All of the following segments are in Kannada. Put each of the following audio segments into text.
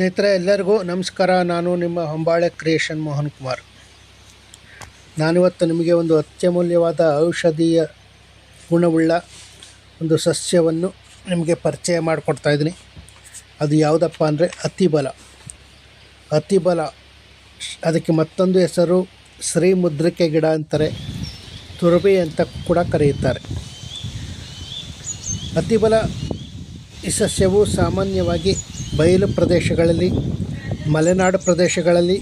ಸ್ನೇಹಿತರೆ, ಎಲ್ಲರಿಗೂ ನಮಸ್ಕಾರ. ನಾನು ನಿಮ್ಮ ಹೊಂಬಾಳೆ ಕ್ರಿಯೇಷನ್ ಮೋಹನ್ ಕುಮಾರ್. ನಾನಿವತ್ತು ನಿಮಗೆ ಒಂದು ಅತ್ಯಮೂಲ್ಯವಾದ ಔಷಧೀಯ ಗುಣವುಳ್ಳ ಒಂದು ಸಸ್ಯವನ್ನು ನಿಮಗೆ ಪರಿಚಯ ಮಾಡಿಕೊಡ್ತಾ ಇದ್ದೀನಿ. ಅದು ಯಾವುದಪ್ಪ ಅಂದರೆ ಅತಿಬಲ. ಅತಿಬಲ, ಅದಕ್ಕೆ ಮತ್ತೊಂದು ಹೆಸರು ಶ್ರೀ ಮುದ್ರಿಕೆ ಗಿಡ ಅಂತಾರೆ. ತುರುಬಿ ಅಂತ ಕೂಡ ಕರೆಯುತ್ತಾರೆ. ಅತಿಬಲ ಈ ಸಸ್ಯವು ಸಾಮಾನ್ಯವಾಗಿ ಬಯಲು ಪ್ರದೇಶಗಳಲ್ಲಿ, ಮಲೆನಾಡು ಪ್ರದೇಶಗಳಲ್ಲಿ,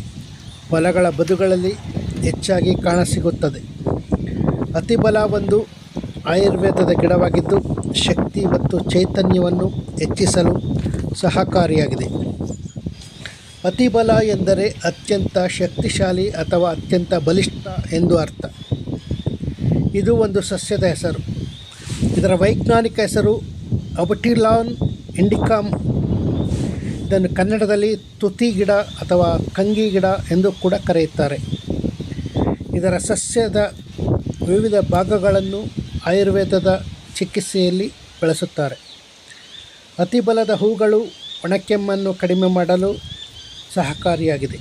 ಹೊಲಗಳ ಬದುಗಳಲ್ಲಿ ಹೆಚ್ಚಾಗಿ ಕಾಣಸಿಗುತ್ತದೆ. ಅತಿಬಲ ಒಂದು ಆಯುರ್ವೇದದ ಗಿಡವಾಗಿದ್ದು, ಶಕ್ತಿ ಮತ್ತು ಚೈತನ್ಯವನ್ನು ಹೆಚ್ಚಿಸಲು ಸಹಕಾರಿಯಾಗಿದೆ. ಅತಿಬಲ ಎಂದರೆ ಅತ್ಯಂತ ಶಕ್ತಿಶಾಲಿ ಅಥವಾ ಅತ್ಯಂತ ಬಲಿಷ್ಠ ಎಂದು ಅರ್ಥ. ಇದು ಒಂದು ಸಸ್ಯದ ಹೆಸರು. ಇದರ ವೈಜ್ಞಾನಿಕ ಹೆಸರು ಅಬಟಿಲಾನ್ ಇಂಡಿಕಾಮ್ ಇದನ್ನು ಕನ್ನಡದಲ್ಲಿ ತುತಿ ಗಿಡ ಅಥವಾ ಕಂಗಿ ಗಿಡ ಎಂದು ಕೂಡ ಕರೆಯುತ್ತಾರೆ. ಇದರ ಸಸ್ಯದ ವಿವಿಧ ಭಾಗಗಳನ್ನು ಆಯುರ್ವೇದದ ಚಿಕಿತ್ಸೆಯಲ್ಲಿ ಬಳಸುತ್ತಾರೆ. ಅತಿಬಲದ ಹೂಗಳು ಒಣಕೆಮ್ಮನ್ನು ಕಡಿಮೆ ಮಾಡಲು ಸಹಕಾರಿಯಾಗಿದೆ.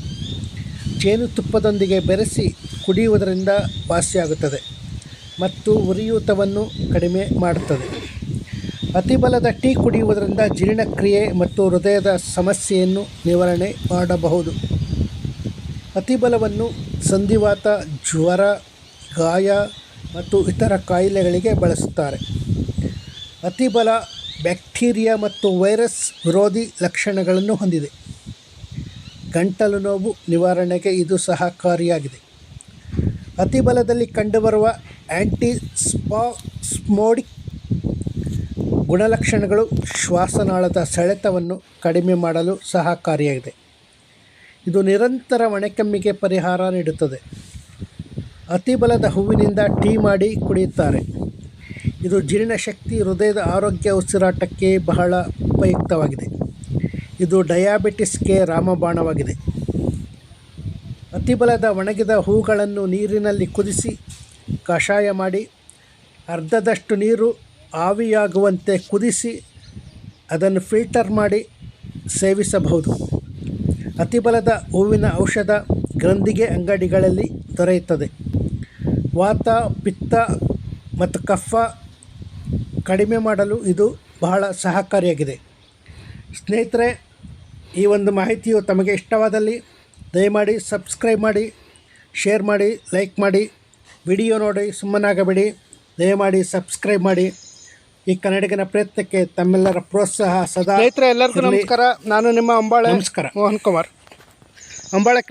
ಜೇನುತುಪ್ಪದೊಂದಿಗೆ ಬೆರೆಸಿ ಕುಡಿಯುವುದರಿಂದ ವಾಸಿಯಾಗುತ್ತದೆ ಮತ್ತು ಉರಿಯೂತವನ್ನು ಕಡಿಮೆ ಮಾಡುತ್ತದೆ. ಅತಿಬಲದ ಟೀ ಕುಡಿಯುವುದರಿಂದ ಜೀರ್ಣಕ್ರಿಯೆ ಮತ್ತು ಹೃದಯದ ಸಮಸ್ಯೆಯನ್ನು ನಿವಾರಣೆ ಮಾಡಬಹುದು. ಅತಿಬಲವನ್ನು ಸಂಧಿವಾತ, ಜ್ವರ, ಗಾಯ ಮತ್ತು ಇತರ ಕಾಯಿಲೆಗಳಿಗೆ ಬಳಸುತ್ತಾರೆ. ಅತಿಬಲ ಬ್ಯಾಕ್ಟೀರಿಯಾ ಮತ್ತು ವೈರಸ್ ವಿರೋಧಿ ಲಕ್ಷಣಗಳನ್ನು ಹೊಂದಿದೆ. ಗಂಟಲು ನೋವು ನಿವಾರಣೆಗೆ ಇದು ಸಹಕಾರಿಯಾಗಿದೆ. ಅತಿಬಲದಲ್ಲಿ ಕಂಡುಬರುವ ಆ್ಯಂಟಿ ಸ್ಪಾಸ್ಮೋಡಿಕ್ ಗುಣಲಕ್ಷಣಗಳು ಶ್ವಾಸನಾಳದ ಸೆಳೆತವನ್ನು ಕಡಿಮೆ ಮಾಡಲು ಸಹಕಾರಿಯಾಗಿದೆ. ಇದು ನಿರಂತರ ಒಣಕೆಮ್ಮಿಗೆ ಪರಿಹಾರ ನೀಡುತ್ತದೆ. ಅತಿಬಲದ ಹೂವಿನಿಂದ ಟೀ ಮಾಡಿ ಕುಡಿಯುತ್ತಾರೆ. ಇದು ಜೀರ್ಣಶಕ್ತಿ ಹೃದಯದ ಆರೋಗ್ಯ ಉಸಿರಾಟಕ್ಕೆ ಬಹಳ ಉಪಯುಕ್ತವಾಗಿದೆ. ಇದು ಡಯಾಬಿಟಿಸ್ಗೆ ರಾಮಬಾಣವಾಗಿದೆ. ಅತಿಬಲದ ಒಣಗಿದ ಹೂಗಳನ್ನು ನೀರಿನಲ್ಲಿ ಕುದಿಸಿ, ಕಷಾಯ ಮಾಡಿ, ಅರ್ಧದಷ್ಟು ನೀರು ಆವಿಯಾಗುವಂತೆ ಕುದಿಸಿ ಅದನ್ನು ಫಿಲ್ಟರ್ ಮಾಡಿ ಸೇವಿಸಬಹುದು. ಅತಿಬಲದ ಹೂವಿನ ಔಷಧ ಗ್ರಂಥಿಗೆ ಅಂಗಡಿಗಳಲ್ಲಿ ದೊರೆಯುತ್ತದೆ. ವಾತ, ಪಿತ್ತ ಮತ್ತು ಕಫ ಕಡಿಮೆ ಮಾಡಲು ಇದು ಬಹಳ ಸಹಕಾರಿಯಾಗಿದೆ. ಸ್ನೇಹಿತರೆ, ಈ ಒಂದು ಮಾಹಿತಿಯು ತಮಗೆ ಇಷ್ಟವಾದಲ್ಲಿ ದಯಮಾಡಿ ಸಬ್ಸ್ಕ್ರೈಬ್ ಮಾಡಿ, ಶೇರ್ ಮಾಡಿ, ಲೈಕ್ ಮಾಡಿ, ವಿಡಿಯೋ ನೋಡಿ ಸುಮ್ಮನಾಗಬೇಡಿ. ದಯಮಾಡಿ ಸಬ್ಸ್ಕ್ರೈಬ್ ಮಾಡಿ. ಈ ಕನ್ನಡಿಗನ ಪ್ರಯತ್ನಕ್ಕೆ ತಮ್ಮೆಲ್ಲರ ಪ್ರೋತ್ಸಾಹ ಸದಾ ಸ್ನೇಹಿತರೆ ಎಲ್ಲರಿಗೂ ನಮಸ್ಕಾರ. ನಾನು ನಿಮ್ಮ ಅಂಬಾಳೆ ನಮಸ್ಕಾರ. ಮೋಹನ್ ಕುಮಾರ್. ಅಂಬಾಳೆ